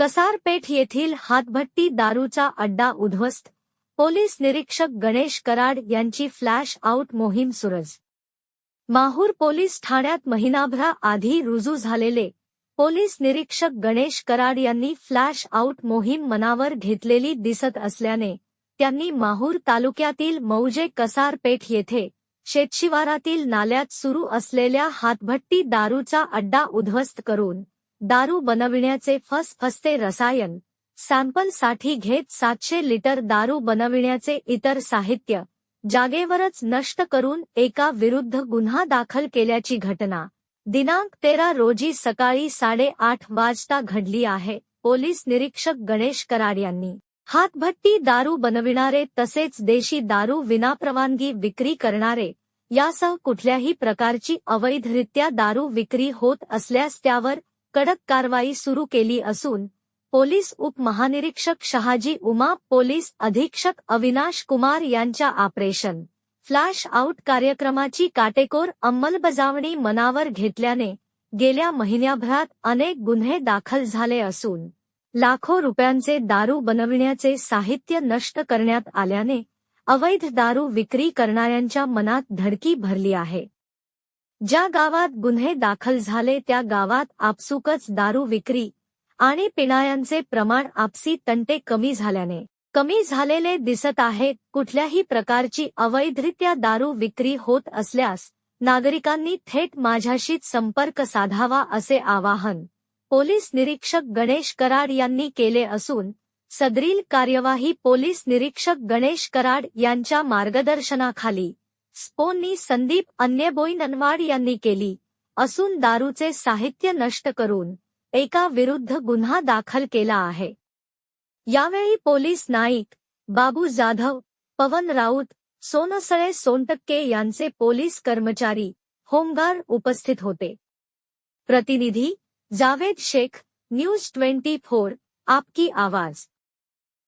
कसारपेठ येथील हातभट्टी दारूचा अड्डा उद्ध्वस्त. पोलीस निरीक्षक गणेश कराड यांची फ्लॅश आउट मोहीम सुरज. माहूर पोलीस ठाण्यात महिनाभरा आधी रुजू झालेले. पोलीस निरीक्षक गणेश कराड यांनी फ्लॅश आउट मोहीम मनावर घेतलेली दिसत असल्याने त्यांनी माहूर तालुक्यातील मौजे कसारपेठ येथे शेतशिवारातील नाल्यात सुरू असलेल्या हातभट्टी दारूचा अड्डा उद्ध्वस्त करून दारू बनविण्याचे फसफसते रसायन. सॅम्पलसाठी घेत सातशे लिटर दारू बनविण्याचे इतर साहित्य. जागेवरच नष्ट करून एका विरुद्ध गुन्हा दाखल केल्याची घटना. दिनांक तेरा रोजी सकाळी साडेआठ वाजता घडली आहे पोलीस निरीक्षक गणेश कराड यांनी. हातभट्टी दारू बनविणारे तसेच देशी दारू विनाप्रवानगी विक्री करणारे यासह कुठल्याही प्रकारची अवैधरित्या दारू विक्री होत असल्यास त्यावर कडक कारवाई सुरू केली असून पोलीस उपमहानिरीक्षक शहाजी उमा पोलीस अधीक्षक अविनाश कुमार यांच्या ऑपरेशन फ्लॅश आउट कार्यक्रमाची काटेकोर अंमलबजावणी मनावर घेतल्याने गेल्या महिन्याभरात अनेक गुन्हे दाखल झाले असून लाखो रुपयांचे दारू बनविण्याचे साहित्य नष्ट करण्यात आल्याने अवैध दारू विक्री करणाऱ्यांच्या मनात धडकी भरली आहे. ज्या गावात गुन्हे दाखल झाले त्या गावात आपसुकच दारू विक्री आणि पिणायांचे प्रमाण आपसी तंटे कमी झाल्याने. कमी झालेले दिसत आहे कुठल्याही प्रकारची अवैधरित्या दारू विक्री होत असल्यास नागरिकांनी थेट माझ्याशीच संपर्क साधावा असे आवाहन पोलीस निरीक्षक गणेश कराड यांनी केले असून सदरील कार्यवाही पोलीस निरीक्षक गणेश कराड यांच्या मार्गदर्शनाखाली स्पोननी संदीप अन्यबोई ननवाड यांनी केली. असून दारूचे साहित्य नष्ट करून एका विरुद्ध गुन्हा दाखल केला आहे. यावेळी पोलीस नाईक बाबू जाधव पवन राऊत सोनसळे सोनटक्के यांचे पोलीस कर्मचारी होमगार्ड उपस्थित होते. प्रतिनिधी Javed Shaikh news twenty four आपकी आवाज.